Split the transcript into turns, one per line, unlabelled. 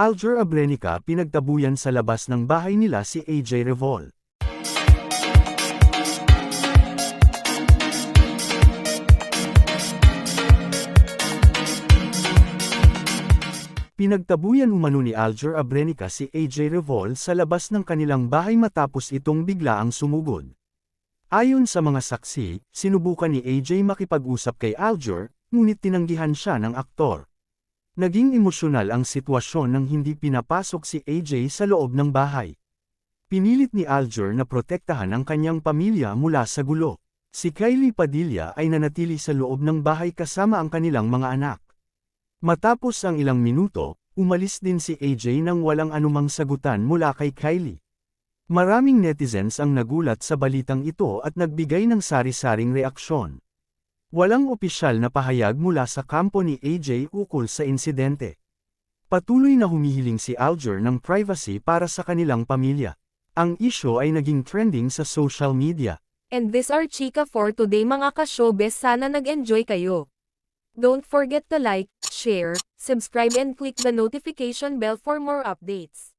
Alger Abrenica pinagtabuyan sa labas ng bahay nila si AJ Revol. Pinagtabuyan umano ni Alger Abrenica si AJ Revol sa labas ng kanilang bahay matapos itong biglaang sumugod. Ayon sa mga saksi, sinubukan ni AJ makipag-usap kay Alger, ngunit tinanggihan siya ng aktor. Naging emosyonal ang sitwasyon nang hindi pinapasok si AJ sa loob ng bahay. Pinilit ni Alger na protektahan ang kanyang pamilya mula sa gulo. Si Kylie Padilla ay nanatili sa loob ng bahay kasama ang kanilang mga anak. Matapos ang ilang minuto, umalis din si AJ nang walang anumang sagutan mula kay Kylie. Maraming netizens ang nagulat sa balitang ito at nagbigay ng sari-saring reaksyon. Walang opisyal na pahayag mula sa kampo ni AJ ukol sa insidente. Patuloy na humihiling si Alger ng privacy para sa kanilang pamilya. Ang isyo ay naging trending sa social media.
And this are Chika for today mga ka-showbiz sana nag-enjoy kayo. Don't forget to like, share, subscribe and click the notification bell for more updates.